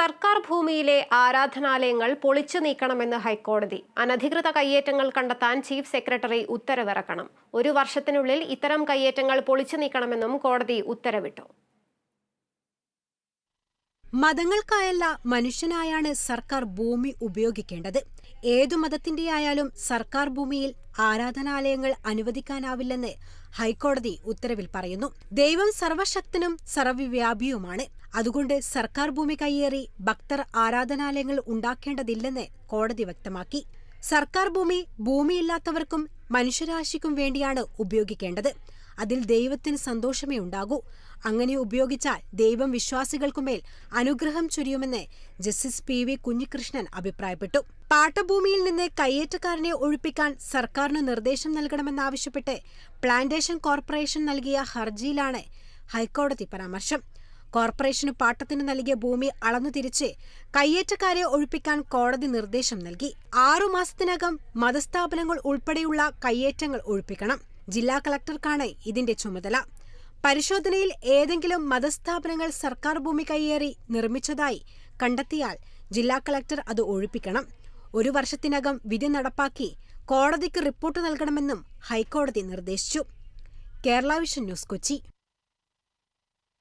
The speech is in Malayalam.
സർക്കാർ ഭൂമിയിലെ ആരാധനാലയങ്ങൾ പൊളിച്ചു നീക്കണമെന്ന് ഹൈക്കോടതി. അനധികൃത കയ്യേറ്റങ്ങൾ കണ്ടെത്താൻ ചീഫ് സെക്രട്ടറി ഉത്തരവിറക്കണം. ഒരു വർഷത്തിനുള്ളിൽ ഇത്തരം കയ്യേറ്റങ്ങൾ പൊളിച്ചു നീക്കണമെന്നും കോടതി ഉത്തരവിട്ടു. മതങ്ങൾക്കായല്ല മനുഷ്യനായാണ് സർക്കാർ ഭൂമി ഉപയോഗിക്കേണ്ടത്. ഏതു മതത്തിന്റെ ആയാലും സർക്കാർ ഭൂമിയിൽ ആരാധനാലയങ്ങൾ അനുവദിക്കാനാവില്ലെന്ന് ഹൈക്കോടതി ഉത്തരവിൽ പറയുന്നു. ദൈവം സർവശക്തനും സർവവ്യാപിയുമാണ്. അതുകൊണ്ട് സർക്കാർ ഭൂമി കയ്യേറി ഭക്തർ ആരാധനാലയങ്ങൾ ഉണ്ടാക്കേണ്ടതില്ലെന്ന് കോടതി വ്യക്തമാക്കി. സർക്കാർ ഭൂമി ഭൂമിയില്ലാത്തവർക്കും മനുഷ്യരാശിക്കും വേണ്ടിയാണ് ഉപയോഗിക്കേണ്ടത്. അതിൽ ദൈവത്തിന് സന്തോഷമേ ഉണ്ടാകൂ. അങ്ങനെ ഉപയോഗിച്ചാൽ ദൈവം വിശ്വാസികൾക്കുമേൽ അനുഗ്രഹം ചൊരിയുമെന്ന് ജസ്റ്റിസ് പി വി കുഞ്ഞികൃഷ്ണൻ അഭിപ്രായപ്പെട്ടു. പാട്ടഭൂമിയിൽ നിന്ന് കയ്യേറ്റക്കാരനെ ഒഴിപ്പിക്കാൻ സർക്കാരിന് നിർദ്ദേശം നൽകണമെന്നാവശ്യപ്പെട്ട് പ്ലാന്റേഷൻ കോർപ്പറേഷൻ നൽകിയ ഹർജിയിലാണ് ഹൈക്കോടതി പരാമർശം. കോർപ്പറേഷന് പാട്ടത്തിന് നൽകിയ ഭൂമി അളന്നു തിരിച്ച് കയ്യേറ്റക്കാരെ ഒഴിപ്പിക്കാൻ കോടതി നിർദ്ദേശം നൽകി. ആറുമാസത്തിനകം മതസ്ഥാപനങ്ങൾ ഉൾപ്പെടെയുള്ള കയ്യേറ്റങ്ങൾ ഒഴിപ്പിക്കണം. ജില്ലാ കളക്ടർക്കാണ് ഇതിന്റെ ചുമതല. പരിശോധനയിൽ ഏതെങ്കിലും മതസ്ഥാപനങ്ങൾ സർക്കാർ ഭൂമി കയ്യേറി നിർമ്മിച്ചതായി കണ്ടെത്തിയാൽ ജില്ലാ കളക്ടർ അത് ഒഴിപ്പിക്കണം. ഒരു വർഷത്തിനകം വിധി നടപ്പാക്കി കോടതിക്ക് റിപ്പോർട്ട് നൽകണമെന്നും ഹൈക്കോടതി നിർദ്ദേശിച്ചു. Kerala vision news Kochi.